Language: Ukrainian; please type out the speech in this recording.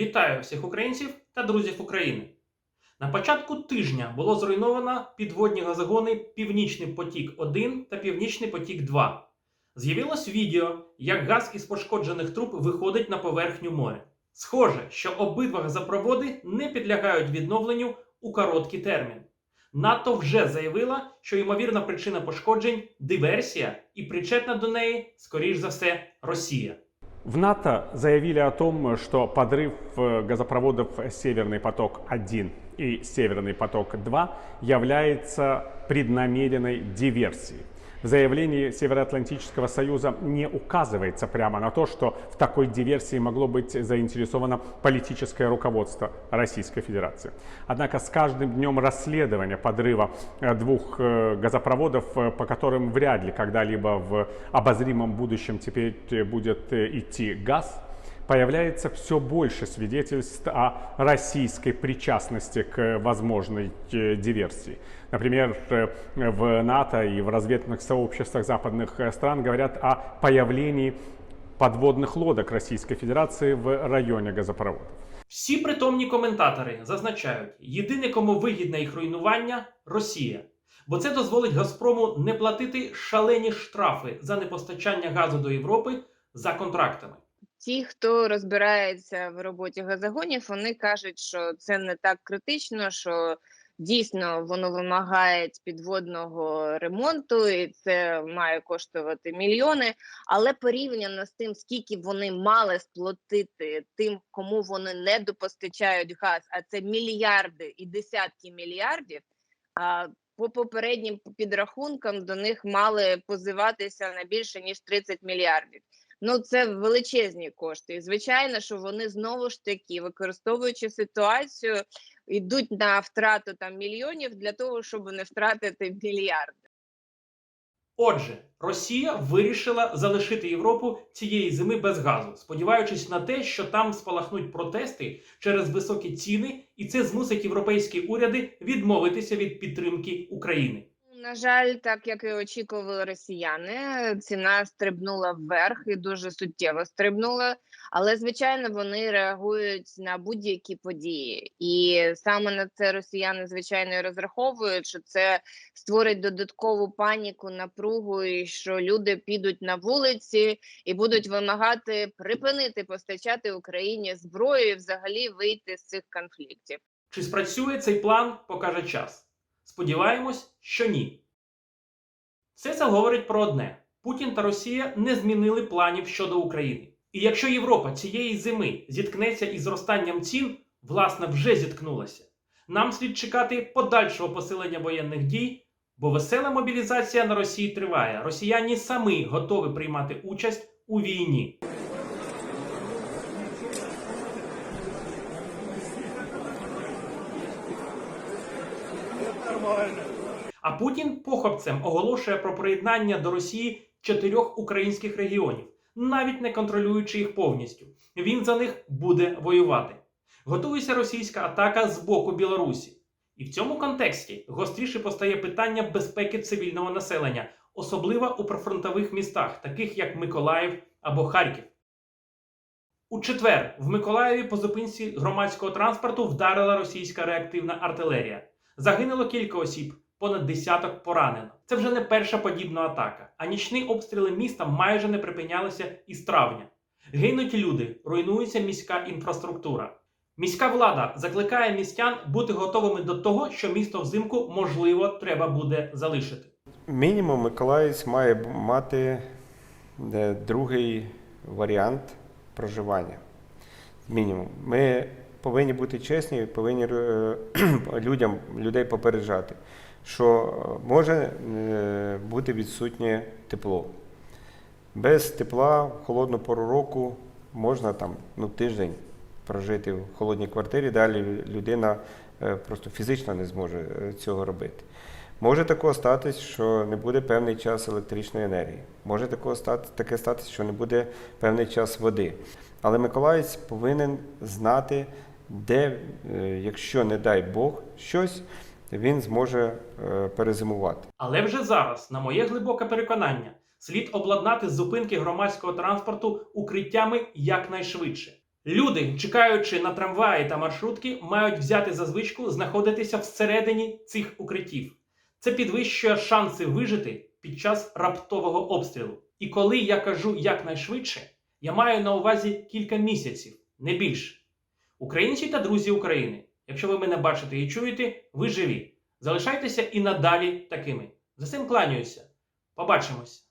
Вітаю всіх українців та друзів України. На початку тижня було зруйновано підводні газогони Північний потік 1 та Північний потік 2. З'явилось відео, як газ із пошкоджених труб виходить на поверхню моря. Схоже, що обидва газопроводи не підлягають відновленню у короткий термін. НАТО вже заявила, що ймовірна причина пошкоджень диверсія, і причетна до неї, скоріш за все, Росія. В НАТО заявили о том, что подрыв э, газопроводов «Северный поток-1» и «Северный поток-2» является преднамеренной диверсией. В заявлении Североатлантического союза не указывается прямо на то, что в такой диверсии могло быть заинтересовано политическое руководство Российской Федерации. Однако с каждым днем расследования подрыва э, двух э, газопроводов, э, по которым вряд ли когда-либо в обозримом будущем теперь будет идти газ, появляется все больше свидетельств о российской причастности к возможной э, диверсии. Например, э, в НАТО и в разведных сообществах западных э, стран говорят о появлении подводных лодок Российской Федерации в районе газопроводов. Всі притомні коментатори зазначають, єдине, кому вигідне їх руйнування Росія. Бо це дозволить Газпрому не платити шалені штрафи за непостачання газу до Європи за контрактами. Ті, хто розбирається в роботі газогонів, вони кажуть, що це не так критично, що дійсно воно вимагає підводного ремонту, і це має коштувати мільйони. Але порівняно з тим, скільки вони мали сплатити тим, кому вони не допостачають газ, а це мільярди і десятки мільярдів. А по попереднім підрахункам до них мали позиватися на більше ніж 30 мільярдів. Ну, це величезні кошти. І звичайно, що вони знову ж таки, використовуючи ситуацію, йдуть на втрату там мільйонів для того, щоб не втратити мільярди. Отже, Росія вирішила залишити Європу цієї зими без газу, сподіваючись на те, що там спалахнуть протести через високі ціни, і це змусить європейські уряди відмовитися від підтримки України. На жаль, так як і очікували росіяни, ціна стрибнула вверх і дуже суттєво стрибнула. Але звичайно вони реагують на будь-які події, і саме на це росіяни звичайно і розраховують, що це створить додаткову паніку, напругу, і що люди підуть на вулиці і будуть вимагати припинити постачати Україні зброю і взагалі вийти з цих конфліктів. Чи спрацює цей план, покаже час. Сподіваємось, що ні. Все це говорить про одне: Путін та Росія не змінили планів щодо України. І якщо Європа цієї зими зіткнеться із зростанням цін, власне, вже зіткнулася. Нам слід чекати подальшого посилення воєнних дій, бо весела мобілізація на Росії триває. Росіяни самі готові приймати участь у війні. А Путін похопцем оголошує про приєднання до Росії чотирьох українських регіонів, навіть не контролюючи їх повністю. Він за них буде воювати. Готується російська атака з боку Білорусі. І в цьому контексті гостріше постає питання безпеки цивільного населення, особливо у прифронтових містах, таких як Миколаїв або Харків. У четвер в Миколаєві по зупинці громадського транспорту вдарила російська реактивна артилерія. Загинуло кілька осіб, понад десяток поранено. Це вже не перша подібна атака, а нічні обстріли міста майже не припинялися із травня. Гинуть люди, руйнується міська інфраструктура. Міська влада закликає містян бути готовими до того, що місто взимку можливо треба буде залишити. Мінімум Миколаївець має мати е, другий варіант проживання. Мінімум. Ми повинні бути чесні, повинні е, людям, людей попереджати, що е, може е, бути відсутнє тепло. Без тепла в холодну пору року можна там ну, тиждень прожити в холодній квартирі, далі людина просто фізично не зможе цього робити. Може такого статись, що не буде певний час електричної енергії. Може такого стати, таке статись, що не буде певний час води. Але Миколаївець повинен знати, де, е, якщо не дай Бог щось, він зможе е, перезимувати. Але вже зараз, на моє глибоке переконання, слід обладнати зупинки громадського транспорту укриттями якнайшвидше. Люди, чекаючи на трамваї та маршрутки, мають взяти за звичку знаходитися всередині цих укриттів. Це підвищує шанси вижити під час раптового обстрілу. І коли я кажу якнайшвидше, я маю на увазі кілька місяців, не більше. Українці та друзі України, якщо ви мене бачите і чуєте, ви живі. Залишайтеся і надалі такими. За цим кланяюся. Побачимось!